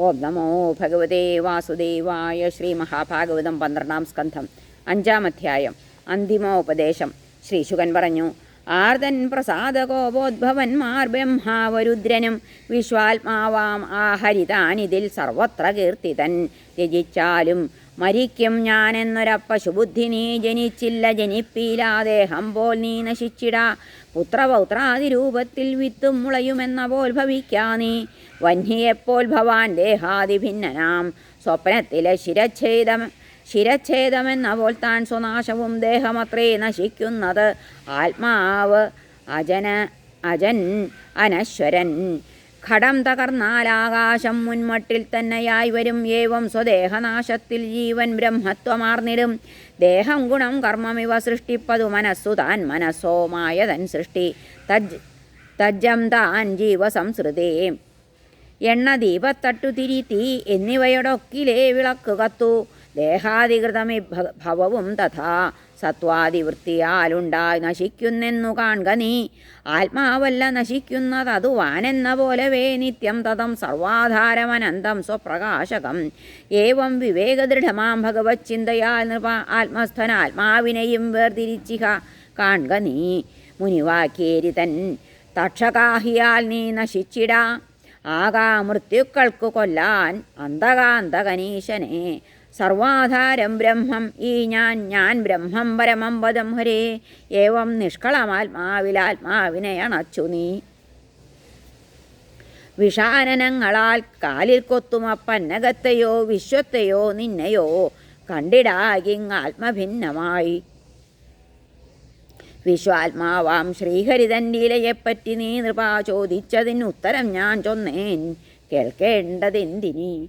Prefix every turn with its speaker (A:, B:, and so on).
A: ഓം നമോ ഭഗവതേ വാസുദേവായ ശ്രീ മഹാഭാഗവതം പന്ത്രണ്ടാം സ്കന്ധം അഞ്ചാം അധ്യായം അന്തിമ ഉപദേശം ശ്രീ ശുകൻ പറഞ്ഞു ആർദൻ പ്രസാദകോപോദ്ഭവന്മാർ ബ്രഹ്മാവരുദ്രനും വിശ്വാത്മാവാം ആഹരിതാനിതിൽ സർവത്ര കീർത്തിതൻ ത്യജിച്ചാലും മരിക്കും ഞാനെന്നൊരപ്പശുബുദ്ധി നീ ജനിച്ചില്ല ജനിപ്പീലാദേഹം പോൽ നീ നശിച്ചിടാ. പുത്രപൗത്രാദിരൂപത്തിൽ വിത്തും മുളയുമെന്ന പോൽ ഭവിക്കാ നീ. വന്യയെപ്പോൾ ഭവാൻ ദേഹാദിഭിന്നനാം സ്വപ്നത്തിലെ ശിരച്ഛേദം ശിരച്ഛേദമെന്ന പോൽ താൻ സ്വനാശവും ദേഹമത്രേ നശിക്കുന്നത്. ആത്മാവ് അജന അജൻ അനശ്വരൻ. ഘടം തകർന്നാലാകാശം മുൻമട്ടിൽ തന്നെയായി വരും ഏവം സ്വദേഹനാശത്തിൽ ജീവൻ ബ്രഹ്മത്വമാർന്നിടും. ദേഹം ഗുണം കർമ്മമിവ സൃഷ്ടിപ്പതു മനസ്സു താൻ മനസ്സോ സൃഷ്ടി. തജ് തജ്ജം താൻ ജീവസംസൃതേ. എണ്ണ ദീപത്തട്ടു തിരി തീ എന്നിവയോടൊക്കിലേ വിളക്ക് കത്തു. ദേഹാധികൃതമി ഭവവും തഥാ സത്വാദിവൃത്തിയാലുണ്ടായി നശിക്കുന്നെന്നു കാൺക നീ. ആത്മാവല്ല നശിക്കുന്നത് അതു വാനെന്ന പോലവേ നിത്യം തതം സർവാധാരമനന്തം സ്വപ്രകാശകം. ഏവം വിവേകദൃഢമാം ഭഗവത് ചിന്തയാൽ നൃപ ആത്മസ്ഥൻ ആത്മാവിനെയും വേർതിരിച്ചിഹ കാൺക നീ. മുനിവാക്കേരി തൻ തക്ഷകാഹിയാൽ നീ നശിച്ചിടാ. ആകാ മൃത്യുക്കൾക്കു കൊല്ലാൻ അന്തകാന്തകനീശനെ സർവാധാരം ബ്രഹ്മം. ഈ ഞാൻ ഞാൻ ബ്രഹ്മം പരമം പദം ഹരേ. ഏവം നിഷ്കളമാത്മാവിലാത്മാവിനെ അണച്ചു നീ. വിഷാനനങ്ങളാൽ കാലിൽ കൊത്തുമപ്പന്നകത്തെയോ വിശ്വത്തെയോ നിന്നെയോ കണ്ടിടാകിങ് ആത്മഭിന്നമായി. വിശ്വാത്മാവാം ശ്രീഹരിതൻ ലീലയെപ്പറ്റി നീ നൃപ ചോദിച്ചതിന് ഉത്തരം ഞാൻ ചൊന്നേൻ. കേൾക്കേണ്ടതെന്തിനി?